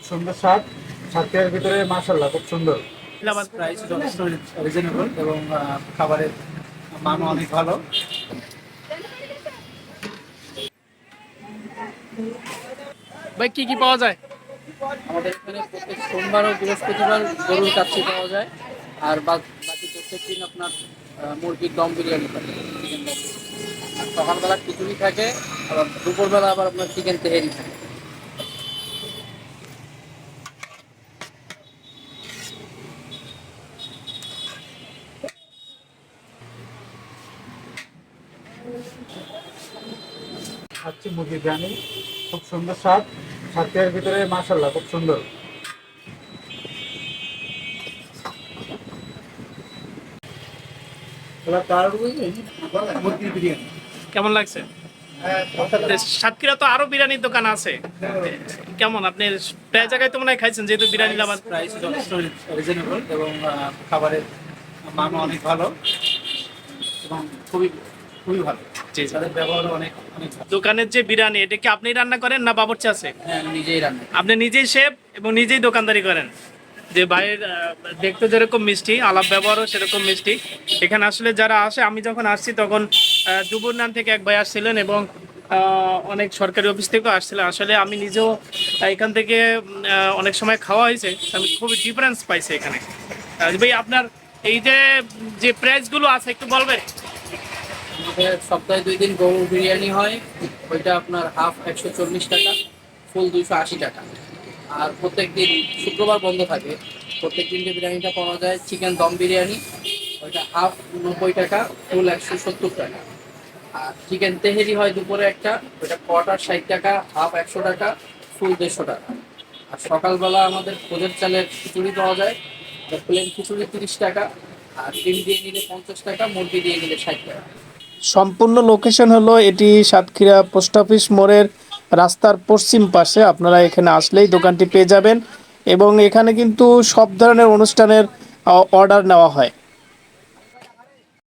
খুব সুন্দর স্বাদ। সাতক্ষীরার ভিতরে মাসাল্লাহ খুব সুন্দর। আমার প্রাইস যথেষ্ট রিজনেবল এবং খাবারের মানও অনেক ভালো। ভাই কি কি পাওয়া যায়? আমাদের এখানে প্রত্যেক সোমবার ও বৃহস্পতিবার গরুর কাচ্চি পাওয়া যায়। আর বাকি প্রত্যেক দিন আপনার আহ, মুরগির দম বিরিয়ানি থাকে। সকালবেলা খিচুড়ি থাকে আবার দুপুরবেলা আবার আপনার চিকেন তেহেরি থাকে। খাচ্ছি মুরগি বিরিয়ানি খুব সুন্দর স্বাদ। ভিতরে মাসাল্লাহ খুব সুন্দর। কেমন লাগছে? সাতক্ষীরা তো আরও বিরিয়ানির দোকান আছে। কেমন? আপনি প্রায় জায়গায় তো মনে হয় খাইছেন যেহেতু বিরিয়ানি লাভার। প্রাইস যথেষ্ট রিজনেবল এবং খাবারের মানও অনেক ভালো এবং খুবই খুবই ভালো। জি, জি। তাদের ব্যবহারও অনেক অনেক দোকানের যে বিরিয়ানি এটা কি আপনি রান্না করেন না বাবুর্চি আছে? হ্যাঁ আমি নিজেই রান্না আপনি নিজেই শেফ এবং নিজেই দোকানদারি করেন? যে ভাইয়ের দেখতে যেরকম মিষ্টি আলাপ ব্যবহারও সেরকম মিষ্টি। এখানে আসলে যারা আসে আমি যখন আসছি তখন যুবনান থেকে এক ভাই আসছিলেন এবং অনেক সরকারি অফিস থেকেও আসছিলেন। আসলে আমি নিজেও এখান থেকে অনেক সময় খাওয়া হয়েছে। আমি খুবই ডিফারেন্স পাইছি এখানে। ভাই আপনার এই যে যে প্রাইসগুলো আছে একটু বলবেন? সপ্তাহে দুই দিন গরুর বিরিয়ানি হয়। ওইটা আপনার হাফ একশো চল্লিশ টাকা ফুল দুইশো আশি টাকা। আর প্রত্যেক দিন শুক্রবার বন্ধ থাকে। প্রত্যেক দিন যে বিরিয়ানিটা পাওয়া যায়, চিকেন দম বিরিয়ানি, ওইটা হাফ নব্বই টাকা ফুল একশো সত্তর টাকা। আর চিকেন তেহেরি হয় দুপুরে একটা, ওইটা কোয়ার্টার ষাট টাকা হাফ একশো টাকা ফুল দেড়শো টাকা। আর সকালবেলা আমাদের খোঁজের চালের খিচুড়ি পাওয়া যায় প্লেন খিচুড়ি তিরিশ টাকা, আর ডিম দিয়ে নিলে পঞ্চাশ টাকা, মুরগি দিয়ে নিলে ষাট টাকা। সম্পূর্ণ লোকেশন হলো এটি সাতক্ষীরা পোস্ট অফিস মোড়ের রাস্তার পশ্চিম পাশে। আপনারা এখানে আসলেই দোকানটি পেয়ে যাবেন এবং এখানে কিন্তু সব ধরনের অনুষ্ঠানের অর্ডার নেওয়া হয়।